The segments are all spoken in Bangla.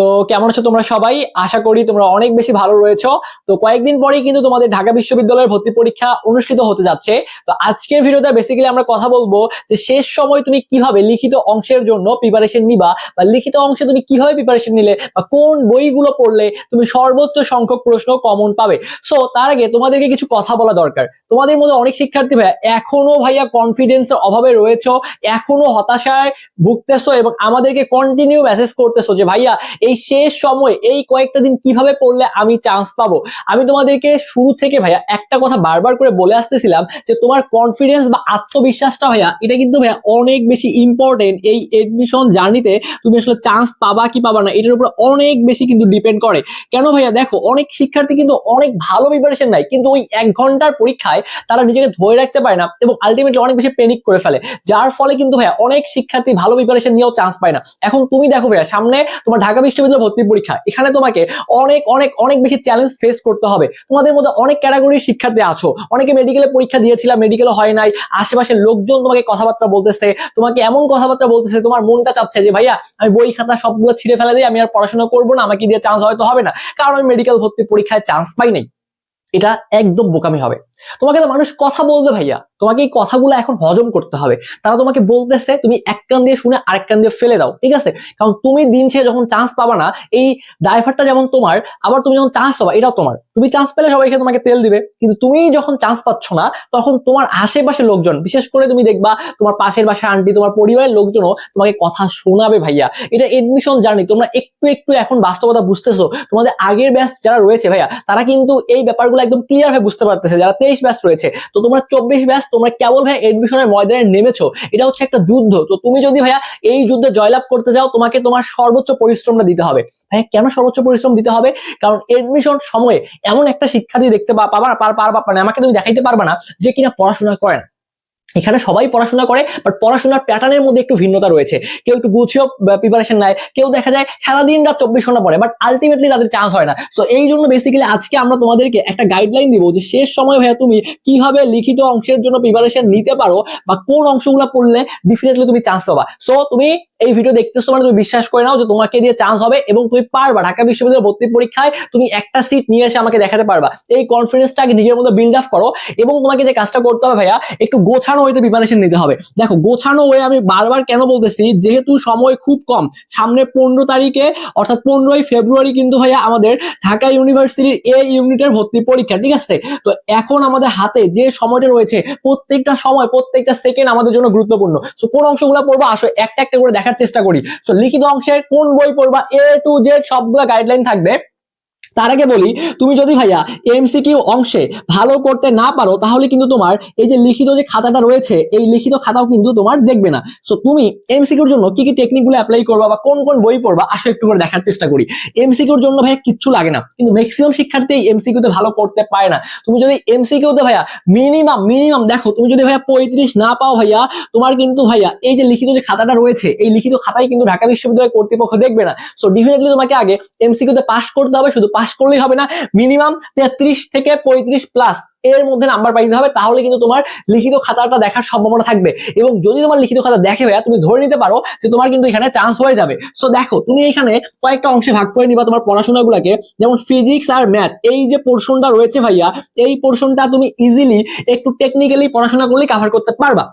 তো কেমন আছো তোমরা সবাই? আশা করি তোমরা অনেক বেশি ভালো রয়েছো। তো কয়েকদিন পরেই কিন্তু তোমাদের ঢাকা বিশ্ববিদ্যালয়ের ভর্তি পরীক্ষা অনুষ্ঠিত হতে যাচ্ছে। তো আজকের ভিডিওতে বেসিক্যালি আমরা কথা বলব যে শেষ সময় তুমি কীভাবে লিখিত অংশের জন্য প্রিপারেশন নিবা বা লিখিত অংশে তুমি কীভাবে প্রিপারেশন নিলে বা কোন বইগুলো পড়লে তুমি সর্বোচ্চ সংখ্যক প্রশ্ন কমন পাবে। সো তার আগে তোমাদেরকে কিছু কথা বলা দরকার। তোমাদের মধ্যে অনেক শিক্ষার্থী ভাইয়া এখনও ভাইয়া কনফিডেন্সের অভাবে রয়েছে, এখনও হতাশায় ভুগতেছো এবং আমাদেরকে কন্টিনিউ মেসেজ করতেছো যে ভাইয়া এই শেষ সময়, এই কয়েকটা দিন কীভাবে পড়লে আমি চান্স পাবো? আমি তোমাদেরকে শুরু থেকে ভাইয়া একটা কথা বারবার করে বলে আসতেছিলাম যে তোমার কনফিডেন্স বা আত্মবিশ্বাসটা ভাইয়া, এটা কিন্তু ভাইয়া অনেক বেশি ইম্পর্টেন্ট এই এডমিশন জার্নিতে তুমি আসলে চান্স পাবা কি পাবা না, এটার উপর অনেক বেশি কিন্তু ডিপেন্ড করে। কেন ভাইয়া? দেখো, অনেক শিক্ষার্থী কিন্তু অনেক ভালো প্রিপারেশন নেয়, কিন্তু ওই এক ঘণ্টার পরীক্ষায় তারা নিজেকে ধরে রাখতে পারে না এবং আলটিমেটলি অনেক বেশি প্যানিক করে ফেলে, যার ফলে কিন্তু ভাইয়া অনেক শিক্ষার্থী ভালো প্রিপারেশন নিয়েও চান্স পায় না। এখন তুমি দেখো ভাইয়া, সামনে তোমার ঢাকা বিশ্ববিদ্যালয় ভর্তি পরীক্ষা। এখানে তোমাকে অনেক অনেক অনেক বেশি চ্যালেঞ্জ ফেস করতে হবে। তোমাদের মধ্যে অনেক ক্যাটাগরির শিক্ষার্থী আছো। অনেকে মেডিকেলে পরীক্ষা দিয়েছিলাম মেডিকেলে হয় নাই। আশেপাশের লোকজন তোমাকে কথাবার্তা বলতেছে, তোমাকে এমন কথাবার্তা বলতেছে, তোমার মনটা চাচ্ছে যে, ভাইয়া, আমি বই খাতা সবগুলো ছিঁড়ে ফেলে দিই আমি আর পড়াশোনা করব না, আমাকে দিয়ে চান্স হয়তো হবে না। কারণ আমি মেডিকেল ভর্তি পরীক্ষায় চান্স পাই নাই। এটা একদম বোকামি হবে। তোমাকে তো মানুষ কথা বলবে, ভাইয়া। তোমাকে এই কথাগুলো এখন হজম করতে হবে। তারা তোমাকে বলতেছে, তুমি এক কান দিয়ে শুনে আরেক কান দিয়ে ফেলে দাও। ঠিক আছে? কারণ তুমি দিন শেষে যখন চান্স পাবা না, এই ড্রাইভারটা যেমন তোমার, আবার তুমি যখন চান্স পাবা, এটাও তোমার। তুমি চান্স পেলে সবাই তোমাকে তেল দিবে। কিন্তু তুমি যখন চান্স পাচ্ছ না, তখন তোমার আশেপাশে লোকজন, বিশেষ করে তুমি দেখবা, তোমার পাশের বাসার আন্টি তোমার পরিবারের লোকজনও তোমাকে কথা শোনাবে ভাইয়া। এটা এডমিশন জার্নি তোমরা একটু একটু এখন বাস্তবতা বুঝতেছো। তোমাদের আগের ব্যাচ যারা রয়েছে ভাইয়া, তারা কিন্তু এই ব্যাপারগুলো একদম ক্লিয়ার ভাবে বুঝতে পারতেছে। যারা তেইশ ব্যাচ রয়েছে, তো তোমরা চব্বিশ ব্যাচ তোমরা কেবল ভাইয়া এডমিশনের ময়দানে নেমেছো, এটা হচ্ছে একটা যুদ্ধ। তো তুমি যদি ভাইয়া এই যুদ্ধে জয়লাভ করতে যাও তোমাকে তোমার সর্বোচ্চ পরিশ্রমটা দিতে হবে। হ্যাঁ কেন সর্বোচ্চ পরিশ্রম দিতে হবে? কারণ এডমিশন সময়ে এমন একটা শিক্ষার্থী দেখতে পাবা পার পারবা মানে আমাকে তুমি দেখাইতে পারবা না যে কিনা পড়াশোনা করেন এখানে সবাই পড়াশোনা করে বাট পড়াশোনার প্যাটার্নের মধ্যে একটু ভিন্নতা রয়েছে। কেউ একটু গুছিয়েও প্রিপারেশন নেয়, কেউ দেখা যায় সারাদিন রাত চব্বিশ ঘণ্টা পড়ে বাট আলটিমেটলি তাদের চান্স হয় না। সো এই জন্য বেসিক্যালি আজকে আমরা তোমাদেরকে একটা গাইডলাইন দিব যে শেষ সময় ভাইয়া তুমি কীভাবে লিখিত অংশের জন্য প্রিপারেশন নিতে পারো বা কোন অংশগুলো পড়লে ডেফিনেটলি তুমি চান্স পাবা। সো তুমি এই ভিডিও দেখতেছো মানে তুমি বিশ্বাস করে নাও যে তোমাকে দিয়ে চান্স হবে এবং তুমি পারবা। ঢাকা বিশ্ববিদ্যালয়ের ভর্তি পরীক্ষায় তুমি একটা সিট নিয়ে এসে আমাকে দেখাতে পারবা। এই কনফিডেন্সটাকে নিজের মধ্যে বিল্ড আপ করো এবং তোমাকে যে কাজটা করতে হবে ভাইয়া, একটু গোছানো ওয়েতে প্রিপারেশন নিতে হবে। দেখো, গোছানো ওয়ে আমি বারবার কেন বলতেছি, যেহেতু সময় খুব কম, সামনে পনেরো তারিখে, অর্থাৎ পনেরোই ফেব্রুয়ারি কিন্তু ভাইয়া আমাদের ঢাকা ইউনিভার্সিটির এ ইউনিটের ভর্তি পরীক্ষা, ঠিক আছে? তো এখন আমাদের হাতে যে সময়টা রয়েছে, প্রত্যেকটা সময়, প্রত্যেকটা সেকেন্ড আমাদের জন্য গুরুত্বপূর্ণ। সো কোন অংশগুলো পড়ব? আসো, একটা একটা করে দেখার চেষ্টা করি। সো লিখিত অংশের কোন বই পড়বা? এ টু জেড সবগুলো গাইডলাইন থাকবে। তার আগে বলি, তুমি যদি ভাইয়া এমসিকিউ অংশে ভালো করতে না পারো, তাহলে কিন্তু তোমার এই যে লিখিত যে খাতাটা রয়েছে, এই লিখিত খাতাও কিন্তু তোমার দেখবে না। সো তুমি এমসিকিউর জন্য কি কি টেকনিকগুলো অ্যাপ্লাই করবা বা কোন কোন বই পড়বা, আসো একটু করে দেখার চেষ্টা করি। এমসিকিউর জন্য ভাইয়া কিচ্ছু লাগে না, কিন্তু ম্যাক্সিমাম শিক্ষার্থী এমসিকিউতে ভালো করতে পারে না। তুমি যদি এমসিকিউতে ভাইয়া মিনিমাম মিনিমাম দেখো, তুমি যদি ভাইয়া পঁয়ত্রিশ না পাও ভাইয়া, তোমার কিন্তু ভাইয়া এই যে লিখিত যে খাতাটা রয়েছে, এই লিখিত খাতায় কিন্তু ঢাকা বিশ্ববিদ্যালয় কর্তৃপক্ষ দেখবে না। সো ডেফিনেটলি তোমাকে আগে এমসিকিউতে পাস করতে হবে, শুধু পাস করলেই হবে না। মিনিমাম তেত্রিশ থেকে পঁয়ত্রিশ প্লাস এর মধ্যে নাম্বার পাইতে হবে, তাহলে কিন্তু তোমার লিখিত খাতাটা দেখার সম্ভাবনা থাকবে। এবং যদি তোমার লিখিত খাতা দেখে ভাইয়া, তুমি ধরে নিতে পারো যে তোমার কিন্তু এখানে চান্স হয়ে যাবে। সো দেখো, তুমি এখানে কয়েকটা অংশে ভাগ করে নিবা তোমার পড়াশোনাগুলোকে, যেমন ফিজিক্স আর ম্যাথ এই যে পোর্শনটা রয়েছে ভাইয়া, এই পোর্শনটা তুমি ইজিলি একটু টেকনিক্যালি পড়াশোনা করলে কাভার করতে পারবা।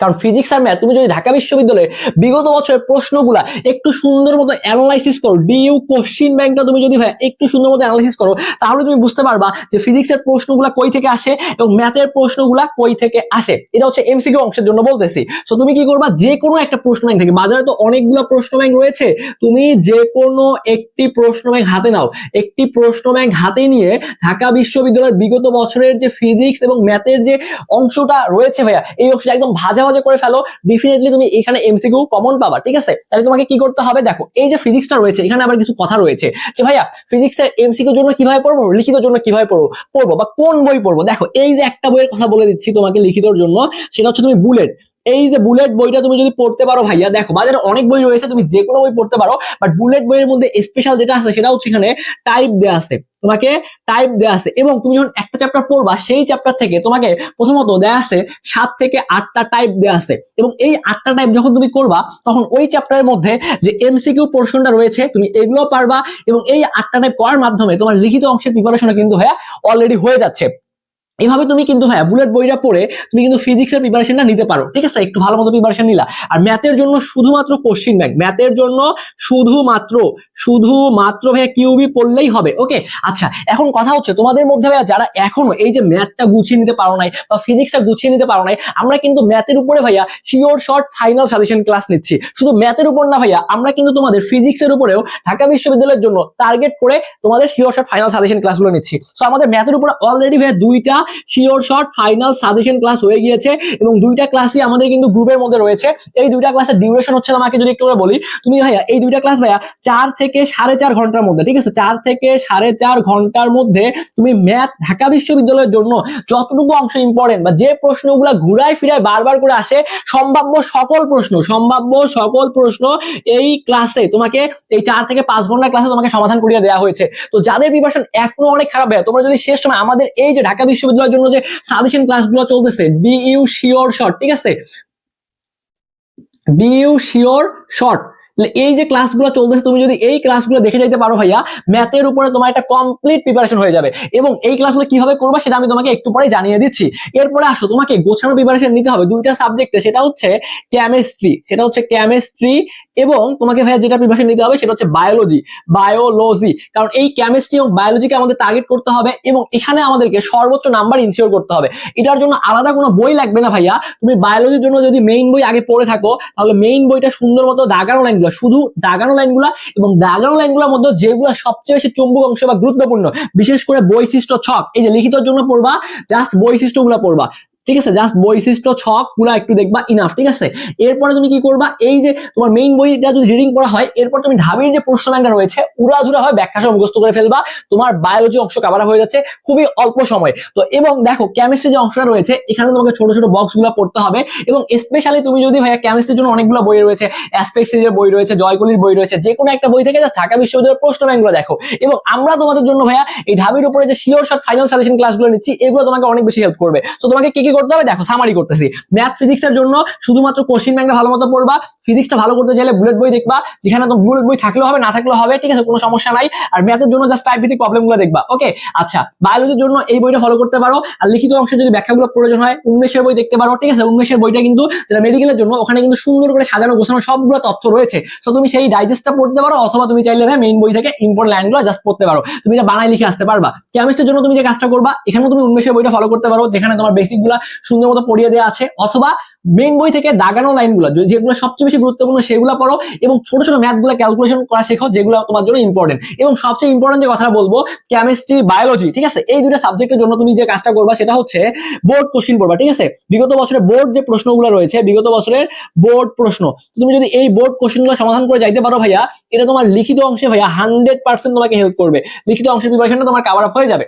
কারণ ফিজিক্স আর ম্যাথ তুমি যদি ঢাকা বিশ্ববিদ্যালয়ে বিগত বছরের প্রশ্নগুলা একটু সুন্দর মতো অ্যানালাইসিস করো ডিইউ কোশ্চিন ব্যাংকটা তুমি যদি ভাই একটু সুন্দর মতো অ্যানালাইসিস করো, তাহলে তুমি বুঝতে পারবা যে ফিজিক্সের প্রশ্নগুলা কই থেকে আসে এবং ম্যাথের প্রশ্নগুলা কই থেকে আসে। এটা হচ্ছে এমসিকিউ অংশের জন্য বলতেছি। সো তুমি কি করবা? যে কোনো একটা প্রশ্ন ব্যাংক থেকে, বাজারে তো অনেকগুলো প্রশ্ন ব্যাংক রয়েছে, তুমি যে কোনো একটি প্রশ্ন ব্যাংক হাতে নাও। একটি প্রশ্ন ব্যাংক হাতে নিয়ে ঢাকা বিশ্ববিদ্যালয়ের বিগত বছরের যে ফিজিক্স এবং ম্যাথের যে অংশটা রয়েছে ভাইয়া, এই অংশটা একদম ভাজা ভাজা করে ফেলো ডেফিনেটলি তুমি এখানে এমসিকিউ কমন পাবা, ঠিক আছে? তাহলে তোমাকে কি করতে হবে? দেখো, এই যে ফিজিক্সটা রয়েছে, এখানে আবার কিছু কথা রয়েছে যে ভাইয়া ফিজিক্সের এমসিকিউ জন্য কীভাবে পড়ব? লিখিত জন্য কীভাবে পড়ব? পড়ব বা কোন বই পড়ব? দেখো, এই যে একটা বইয়ের কথা বলে দিচ্ছি তোমাকে লিখিতর জন্য, সেটা হচ্ছে তুমি বুলেট। এই যে বুলেট বইটা তুমি যদি পড়তে পারো ভাইয়া, দেখো, বাজারে অনেক বই রয়েছে, তুমি যে কোনো বই পড়তে পারো বাট বুলেট বইয়ের মধ্যে স্পেশাল যেটা আছে, সেটা হচ্ছে এখানে টাইপ দেওয়া আছে। তোমাকে টাইপ দেওয়া আছে এবং তুমি যখন একটা চ্যাপ্টার পড়বা, সেই চ্যাপ্টার থেকে তোমাকে প্রথমত দেয়া আছে সাত থেকে আটটা টাইপ দেওয়া আছে এবং এই আটটা টাইপ যখন তুমি করবা, তখন ওই চ্যাপ্টারের মধ্যে যে এমসিকিউ পোর্শনটা রয়েছে, তুমি এগুলো পারবা এবং এই আটটা টাইপ করার মাধ্যমে তোমার লিখিত অংশের প্রিপারেশন কিন্তু হ্যাঁ অলরেডি হয়ে যাচ্ছে। এভাবে তুমি কিন্তু হ্যাঁ বুলেট বইটা পড়ে তুমি কিন্তু ফিজিক্সের প্রিপারেশনটা নিতে পারো। ঠিক আছে? একটু ভালো মতো প্রিপারেশন নিলা। আর ম্যাথের জন্য শুধুমাত্র কোশ্চিন ব্যাংক ম্যাথের জন্য শুধুমাত্র শুধুমাত্র ভাইয়া কিউবি পড়লেই হবে। ওকে আচ্ছা এখন কথা হচ্ছে তোমাদের মধ্যে ভাইয়া যারা এখনও এই যে ম্যাথটা গুছিয়ে নিতে পারো নাই বা ফিজিক্সটা গুছিয়ে নিতে পারো নাই, আমরা কিন্তু ম্যাথের উপরে ভাইয়া sure short final suggestion class নিচ্ছি। শুধু ম্যাথের উপর না ভাইয়া, আমরা কিন্তু তোমাদের ফিজিক্সের উপরেও ঢাকা বিশ্ববিদ্যালয়ের জন্য টার্গেট করে তোমাদের শিওর শর্ট ফাইনাল সাজেশন ক্লাসগুলো নিচ্ছি। তো আমাদের ম্যাথের উপরে অলরেডি ভাইয়া দুইটা sure short final suggestion class হয়ে গিয়েছে এবং দুইটা ক্লাসই আমাদের কিন্তু গ্রুপের মধ্যে রয়েছে। এই দুইটা ক্লাসের ডিউরেশন হচ্ছে তোমাকে যদি একটু করে বলি, তুমি ভাইয়া, এই দুইটা ক্লাস ভাইয়া চার থেকে সাড়ে চার ঘণ্টার মধ্যে, ঠিক আছে? চার থেকে সাড়ে চার ঘণ্টার মধ্যে তুমি ম্যাথ ঢাকা বিশ্ববিদ্যালয়ের জন্য যতটুকু অংশ ইম্পর্টেন্ট বা যে প্রশ্নগুলো ঘুরায় ফিরায় বারবার করে আসে, সম্ভাব্য সকল প্রশ্ন, সম্ভাব্য সকল প্রশ্ন এই ক্লাসে তোমাকে এই চার থেকে পাঁচ ঘণ্টা ক্লাসে তোমাকে সমাধান করিয়ে দেওয়া হয়েছে। তো যাদের প্রিপারেশন এখনও অনেক খারাপ হয় তোমরা যদি শেষ সময় আমাদের এই যে ঢাকা বিশ্ববিদ্যালয়ের জন্য যে সাজেশন ক্লাসগুলো চলতেছে বি ইউ শিওর শর্ট ঠিক আছে? বি ইউ শিওর শর্ট এই যে ক্লাসগুলো চলতেছে, তুমি যদি এই ক্লাসগুলো দেখে যাইতে পারো ভাইয়া ম্যাথের উপরে তোমার একটা কমপ্লিট প্রিপারেশন হয়ে যাবে। এবং এই ক্লাসগুলো কীভাবে করবা সেটা আমি তোমাকে একটু পরে জানিয়ে দিচ্ছি। এরপরে আসো, তোমাকে গোছানো প্রিপারেশন নিতে হবে। দুইটা সাবজেক্টে সেটা হচ্ছে কেমিস্ট্রি সেটা হচ্ছে কেমিস্ট্রি এবং তোমাকে ভাইয়া যেটা প্রিপারেশন নিতে হবে, সেটা হচ্ছে বায়োলজি বায়োলজি কারণ এই কেমিস্ট্রি এবং বায়োলজিকে আমাদের টার্গেট করতে হবে এবং এখানে আমাদেরকে সর্বোচ্চ নাম্বার ইনশিওর করতে হবে। এটার জন্য আলাদা কোনো বই লাগবে না ভাইয়া। তুমি বায়োলজির জন্য যদি মেইন বই আগে পড়ে থাকো, তাহলে মেইন বইটা সুন্দর মতো দাগানো লাইনগুলো, শুধু দাগানো লাইনগুলো এবং দাগানো লাইনগুলোর মধ্যে যেগুলো সবচেয়ে বেশি চুম্বক অংশ বা গুরুত্বপূর্ণ, বিশেষ করে বৈশিষ্ট্য ছক, এই যে লিখিতর জন্য পড়বা জাস্ট বৈশিষ্ট্যগুলো পড়বা। ঠিক আছে? জাস্ট বৈশিষ্ট্য, ছকগুলা একটু দেখবা ইনাফ ঠিক আছে? এরপরে তুমি কি করবা? এই যে তোমার মেইন বইটা যদি রিডিং করা হয়, এরপর তুমি ঢাবির যে প্রশ্ন ব্যাংকটা রয়েছে, উড়াধুরা হয় ব্যাখ্যা সহ মুখস্থ করে ফেলবা। তোমার বায়োলজি অংশ কাভার হয়ে যাচ্ছে খুবই অল্প সময়। তো এবং দেখো কেমিস্ট্রি যে অংশটা রয়েছে, এখানে তোমাকে ছোট ছোট বক্সগুলো পড়তে হবে। এবং স্পেশালি তুমি যদি ভাইয়া কেমিস্ট্রির জন্য অনেকগুলো বই রয়েছে অ্যাসপেক্ট সিরিজের বই রয়েছে, জয়কলির বই রয়েছে যে কোনো একটা বই থেকে জাস্ট ঢাকা বিশ্ববিদ্যালয়ের প্রশ্ন ব্যাংকগুলো দেখো। এবং আমরা তোমাদের জন্য ভাইয়া এই ঢাবির উপরে যে শিওর শর্ট ফাইনাল সাজেশন ক্লাসগুলো নিচ্ছি, এগুলো তোমাকে অনেক বেশি হেল্প করবে। তো তোমাকে কি কি করতে হবে। দেখো সামারি করতেছি। ম্যাথ ফিজিক্সের জন্য শুধুমাত্র কোশ্চিন ব্যাংকটা ভালো মতো পড়বা। ফিজিক্সটা ভালো করতে চাইলে বুলেট বই দেখবা। যেখানে তো বুলেট বই থাকলেও হবে, না থাকলেও হবে, ঠিক আছে? কোনো সমস্যা নাই। আর ম্যাথের জন্য জাস্ট টাইপ ভিত্তিক প্রবলেমগুলো দেখবা ওকে আচ্ছা বায়োলজির জন্য এই বইটা ফলো করতে পারো। আর লিখিত অংশে যদি ব্যাখ্যাগুলো প্রয়োজন হয়, উন্মেষের বই দেখতে পারো, ঠিক আছে? উন্মেষের বইটা কিন্তু যেটা মেডিকেলের জন্য, ওখানে কিন্তু সুন্দর করে সাজানো, গোছানো সবগুলো তথ্য রয়েছে। তো তুমি সেই ডাইজেস্টটা পড়তে পারো, অথবা তুমি চাইলে ভাই মেইন বই থেকে ইম্পর্টেন্ট লাইনগুলো জাস্ট পড়তে পারো। তুমি যা বানাই লিখে আসতে পারবা। কেমিস্ট্রির জন্য তুমি যে কাজটা করবা, এখানেও তুমি উন্মেষের বইটা ফলো করতে পারো, যেখানে তোমার বেসিকগুলা সুন্দর মতো পড়িয়ে দেওয়া আছে। অথবা মেইন বই থেকে দাগানো লাইনগুলো যেগুলো সবচেয়ে বেশি গুরুত্বপূর্ণ সেগুলো পড়ো এবং ছোট ছোট ম্যাথগুলো ক্যালকুলেশন করা শেখো, যেগুলো তোমার জন্য ইম্পর্টেন্ট এবং সবচেয়ে ইম্পর্টেন্ট যে কথাটা বলব কেমিস্ট্রি বায়োলজি ঠিক আছে? এই দুটো সাবজেক্টের জন্য তুমি যে কাজটা করবা সেটা হচ্ছে বোর্ড কোশ্চিন পড়বা, ঠিক আছে? বিগত বছরের বোর্ড যে প্রশ্নগুলো রয়েছে, বিগত বছরের বোর্ড প্রশ্ন তুমি যদি এই বোর্ড কোশ্চিনগুলো সমাধান করে যাইতে পারো ভাইয়া, এটা তোমার লিখিত অংশে ভাইয়া হান্ড্রেড পার্সেন্ট তোমাকে হেল্প করবে। লিখিত অংশের প্রিপারেশনটা তোমার কাভার আপ হয়ে যাবে।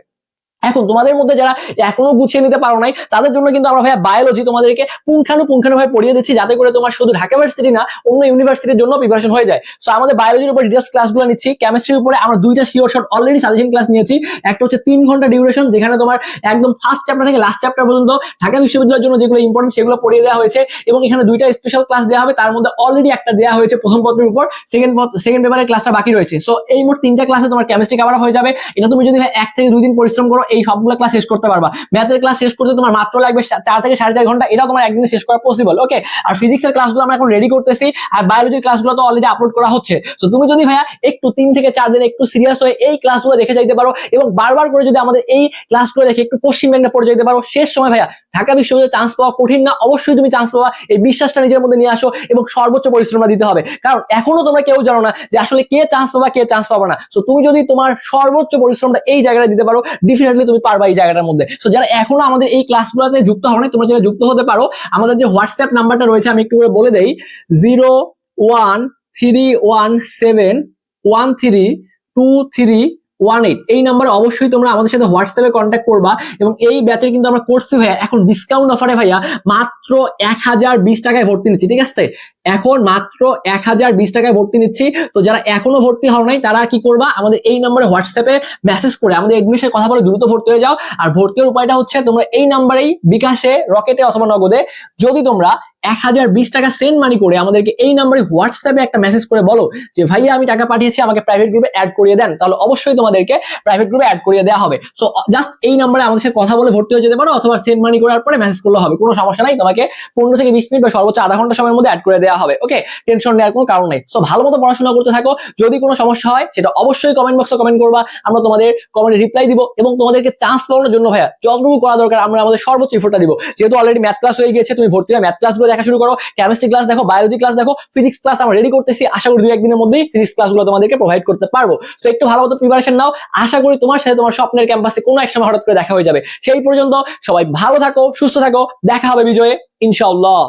এখন তোমাদের মধ্যে যারা এখনও গুছিয়ে নিতে পারো নাই, তাদের জন্য কিন্তু আমরা ভাইয়া বায়োলজি তোমাদেরকে পুঙ্খানু পুঙ্খানু ভাবে পড়িয়ে দিচ্ছি, যাতে করে তোমার শুধু ঢাকা ইউনিভার্সিটি না, অন্য ইউনিভার্সিটির জন্য প্রিপারেশন হয়ে যায়। সো আমাদের বায়োলজির উপর ডিটেলস ক্লাসগুলো নিচ্ছি কেমিস্ট্রির উপরে আমরা দুইটা sure short already suggestion class নিয়েছি। একটা হচ্ছে তিন ঘণ্টা ডিউরেশন যেখানে তোমার একদম ফার্স্ট চ্যাপ্টার থেকে লাস্ট চ্যাপ্টার পর্যন্ত ঢাকা বিশ্ববিদ্যালয়ের জন্য যেগুলো ইম্পর্টেন্ট সেগুলো পড়িয়ে দেওয়া হয়েছে এবং এখানে দুইটা স্পেশাল ক্লাস দেওয়া হবে, তার মধ্যে অলরেডি একটা দেওয়া হয়েছে প্রথম পত্রের উপর সেকেন্ড সেকেন্ড পেপারের ক্লাসটা বাকি রয়েছে। সো এই মোট তিনটা ক্লাসে তোমার কেমিস্ট্রি কাভার হয়ে যাবে। এটা তুমি যদি এক থেকে দুই দিন পরিশ্রম করো এই সবগুলো ক্লাস শেষ করতে পারবা। ম্যাথের ক্লাস শেষ করতে তোমার মাত্র লাগবে চার থেকে সাড়ে চার ঘণ্টা, এটাও তোমার একদিনে শেষ করা পসিবল ওকে আর ফিজিক্সের ক্লাসগুলো আমরা এখন রেডি করতেছি, আর বায়োলজির ক্লাসগুলো তো অলরেডি আপলোড করা হচ্ছে। তো তুমি যদি ভাইয়া একটু তিন থেকে চার দিন একটু সিরিয়াস হয়ে এই ক্লাসগুলো দেখে যাইতে পারো, এবং বারবার করে যদি আমাদের এই ক্লাসগুলো দেখে একটু পশ্চিম ব্যাংকে পড়ে যেতে পারো, শেষ সময় ভাইয়া ঢাকা বিশ্ববিদ্যালয়ে চান্স পাওয়া কঠিন না, অবশ্যই তুমি চান্স পাওয়া এই বিশ্বাসটা নিজের মধ্যে নিয়ে আসো, এবং সর্বোচ্চ পরিশ্রমটা দিতে হবে। কারণ এখনও তোমরা কেউ জানো না যে আসলে কে চান্স পাবা, কে চান্স পাবা না। তো তুমি যদি তোমার সর্বোচ্চ পরিশ্রমটা এই জায়গাটা দিতে পারো ডেফিনেটলি তুমি পারবা এই জায়গাটার মধ্যে। সো যারা এখনও আমাদের এই ক্লাসগুলোতে যুক্ত হও না তোমরা যারা যুক্ত হতে পারো, আমাদের যে হোয়াটসঅ্যাপ নাম্বারটা রয়েছে, আমি একটু করে বলে দেই zero one three one seven one three two three one eight এই নাম্বারে অবশ্যই তোমরা আমাদের সাথে হোয়াটসঅ্যাপে কন্ট্যাক্ট করবা এবং এই ব্যাচে কিন্তু আমরা করছি ভাইয়া, এখন ডিসকাউন্ট অফারে ভাইয়া মাত্র এক হাজার বিশ টাকায় ভর্তি নিচ্ছি, ঠিক আছে? এখন মাত্র এক হাজার বিশ টাকায় ভর্তি নিচ্ছি। তো যারা এখনও ভর্তি হও নাই, তারা কি করবা? আমাদের এই নম্বরে হোয়াটসঅ্যাপে মেসেজ করে, আমাদের এডমিশনের কথা বলে দ্রুত ভর্তি হয়ে যাও। আর ভর্তি হওয়ার উপায়টা হচ্ছে তোমরা এই নাম্বারেই বিকাশে রকেটে অথবা নগদে যদি তোমরা এক হাজার বিশ টাকা সেন্ড মানি করে আমাদেরকে এই নাম্বারে হোয়াটসঅ্যাপে একটা মেসেজ করে বলো যে, ভাইয়া, আমি টাকা পাঠিয়েছি, আমাকে প্রাইভেট গ্রুপে অ্যাড করিয়ে দেন। তাহলে অবশ্যই তোমাদেরকে প্রাইভেট গ্রুপে অ্যাড করিয়ে দেওয়া হবে। সো জাস্ট এই নাম্বারে আমাদের সাথে কথা বলে ভর্তি হয়ে যেতে পারো, অথবা সেন্ড মানি করার পরে মেসেজ করলে হবে, কোনো সমস্যা নাই। তোমাকে পনেরো থেকে বিশ মিনিট বা সর্বোচ্চ আধা ঘণ্টা সময়ের মধ্যে অ্যাড করে দেওয়া হবে। ওকে টেনশন নেওয়ার কোনো কারণ নেই। সো ভালো মতো পড়াশোনা করতে থাকো। যদি কোনো সমস্যা হয়, সেটা অবশ্যই কমেন্ট বক্সে কমেন্ট করবা। আমরা তোমাদের কমেন্টে রিপ্লাই দিব এবং তোমাদেরকে চান্স পাওয়ানোর জন্য, ভাইয়া, যতটুকু করা দরকার, আমরা আমাদের সর্বোচ্চ ইফোর্টটা দিব। যেহেতু অলরেডি ম্যাথ ক্লাস হয়ে গেছে তুমি ভর্তি হয়ে ম্যাথ ক্লাসগুলো দেখা শুরু করো। কেমিস্ট্রি ক্লাস দেখো বায়োলজি ক্লাস দেখো ফিজিক্স ক্লাস আমরা রেডি করতেছি। আশা করি দুই একদিনের মধ্যেই ফিজিক্স ক্লাসগুলো তোমাদেরকে প্রোভাইড করতে পারব। তো একটু ভালো মতো প্রিপারেশন নাও। আশা করি তোমার সাথে তোমার স্বপ্নের ক্যাম্পাসে কোনো এক সময় হঠাৎ করে দেখা হয়ে যাবে। সেই পর্যন্ত সবাই ভালো থাকো, সুস্থ থাকো। দেখা হবে বিজয়ে, ইনশাআল্লাহ।